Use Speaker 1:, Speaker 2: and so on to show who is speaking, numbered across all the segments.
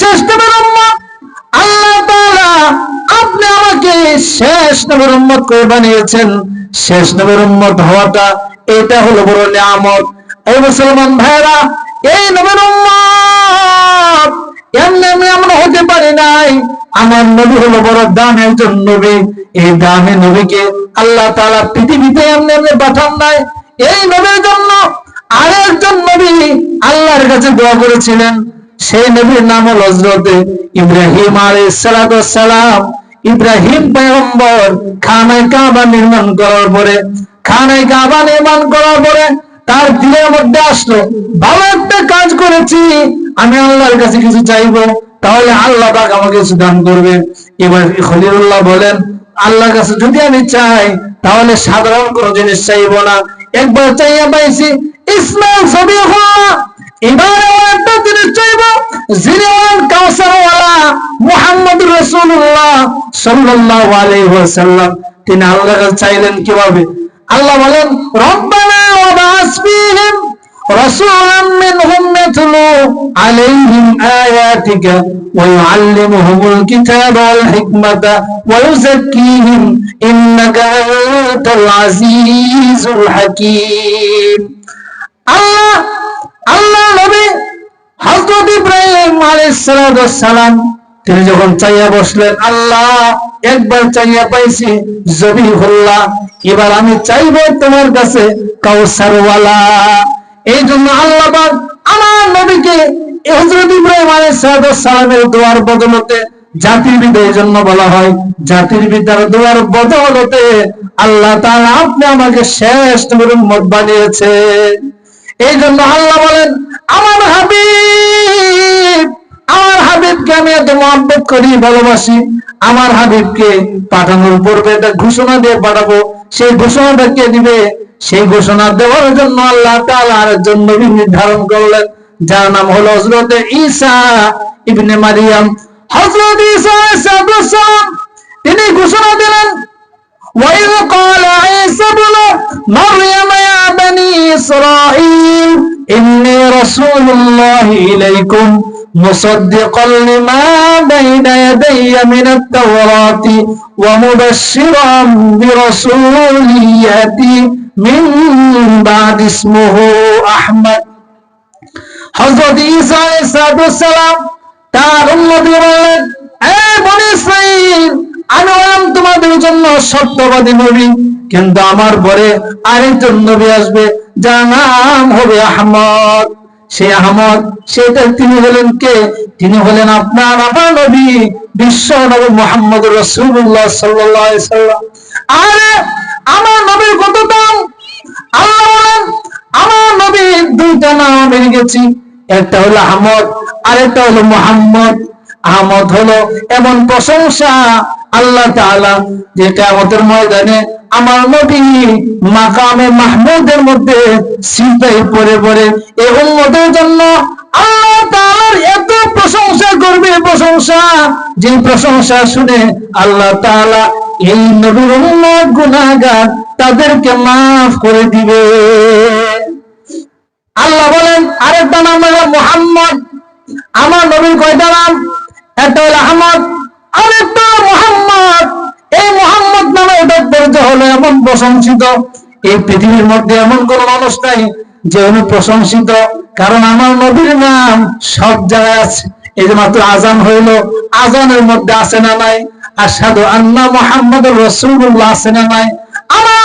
Speaker 1: শেষ নবীর উম্মত আল্লাহ তাআলা আপনি আমাকে শেষ নবীর উম্মত করে বানিয়েছেন শেষ নবীর উম্মত হওয়াটা এটা হলো বড় নিয়ামত এই মুসলমান ভাইরা এই নবীর উম্মত এমনি আমি আমরা হতে পারি নাই আমার নবী হলো বড় দান একজন নবী এই দানে নবীকে আল্লাহ তাআলা পৃথিবীতে এমনি এমনি পাঠান নাই এই নবীর জন্য আরেকজন নবী আল্লাহর কাছে দোয়া করেছিলেন সেই নবীর নাম হল হজরত ইব্রাহিম আলী সালাম ইব্রাহিম পয়ম্বর খানায় কাবা নির্মাণ করার পরে খানায় কাবা নির্মাণ করার পরে তার দিনের মধ্যে আসলো ভালো একটা কাজ করেছি আমি আল্লাহর কাছে কিছু চাইবো তাহলে আল্লাহ পাক আমাকে কিছু দান করবে এবার খলিলুল্লাহ বলেন আল্লাহর কাছে যদি আমি চাই তাহলে সাধারণ কোনো জিনিস চাইব না একবার চাইয়া পাইছি ইসমাইল ছবি হওয়া এবার একটা জিরওয়ান কাউসারওয়ালা মুহাম্মদ রাসূলুল্লাহ সাল্লাল্লাহু আলাইহি তিনি আল্লাহর চাইলেন কিভাবে আল্লাহ বলেন আল্লাহ আল্লাহ হজরত ইব্রাহিম আলাইসালাম তিনি যখন চাইয়া বসলেন আল্লাহ একবার চাইয়া পাইছি জবি হল্লা এবার আমি চাইব তোমার কাছে কাউসারওয়ালা এই জন্য আল্লাহ আমার নবীকে হজরত ইব্রাহিম আলাইসালামের দোয়ার বদলতে জাতির বিদ্যা জন্য বলা হয় জাতির পিতার দোয়ার বদলতে আল্লাহ তারা আপনি আমাকে শেষ নবীর বানিয়েছে এই জন্য আল্লাহ বলেন আমি এত মহাব্বত করি ভালোবাসি আমার হাবিবকে পাঠানোর পূর্বে একটা ঘোষণা দিয়ে পাঠাবো সেই ঘোষণাটা কে দিবে সেই ঘোষণা দেওয়ার জন্য আল্লাহ তাআলা আরেকজন নবী নির্ধারণ করলেন যার নাম হলো হজরত ঈসা ইবনে মারিয়াম হজরত ঈসা সালাম তিনি ঘোষণা দিলেন وإذ قال عيسى ابن مريم يا بني إسرائيل إني رسول الله إليكم مصدقا لما بين يدي من التوراة ومبشرا برسول يأتي من بعد اسمه أحمد হযরত ঈসা আলাইহিস সালাম তার উম্মত বললেন আমি হলাম তোমাদের জন্য সত্যবাদী নবী কিন্তু আমার পরে আরেকজন নবী আসবে যার নাম হবে আহমদ সে আহমদ সেটা তিনি হলেন কে তিনি হলেন আপনার আমার নবী বিশ্ব নবী মোহাম্মদ রসুল্লাহ সাল্লাম আরে আমার নবীর কত দাম আল্লাহ আমার নবী দুইটা নাম আমি গেছি একটা হলো আহমদ আরেকটা হলো মোহাম্মদ আহমদ হলো এমন প্রশংসা আল্লাহ তাআলা যে কেমতের ময়দানে আমার নবী মাকামে মাহমুদের মধ্যে সিদ্ধাই পরে পরে এই উম্মতের জন্য আল্লাহ এত প্রশংসা করবে প্রশংসা যে প্রশংসা শুনে আল্লাহ তাআলা এই নবীর উম্মত গুনাহগার তাদেরকে মাফ করে দিবে আল্লাহ বলেন আরেকটা নাম হলো মোহাম্মদ আমার নবীর কয়টা নাম অনুপ্রশংসিত এই পৃথিবীর মধ্যে এমন কোন মানুষ নাই যে অনুপ্রশংসিত কারণ আমার নবীর নাম সব জায়গায় আছে এই যে মাত্র আজান হইল আজানের মধ্যে আছে না নাই সাধু আন্না মোহাম্মদ রসুল্লাহ আছে না নাই আমার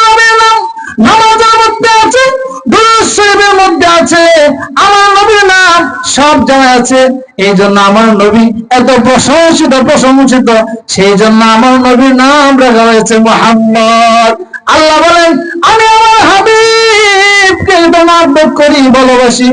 Speaker 1: নামাজের মধ্যে আছে মধ্যে আছে আমার নবীর নাম সব জায়গায় আছে এই জন্য আমার নবী এত প্রশংসিত প্রশংসিত সেই জন্য আমার নবীর নাম রাখা হয়েছে মোহাম্মদ আল্লাহ বলেন আমি আমার হাবিবকে তোমার করি ভালোবাসি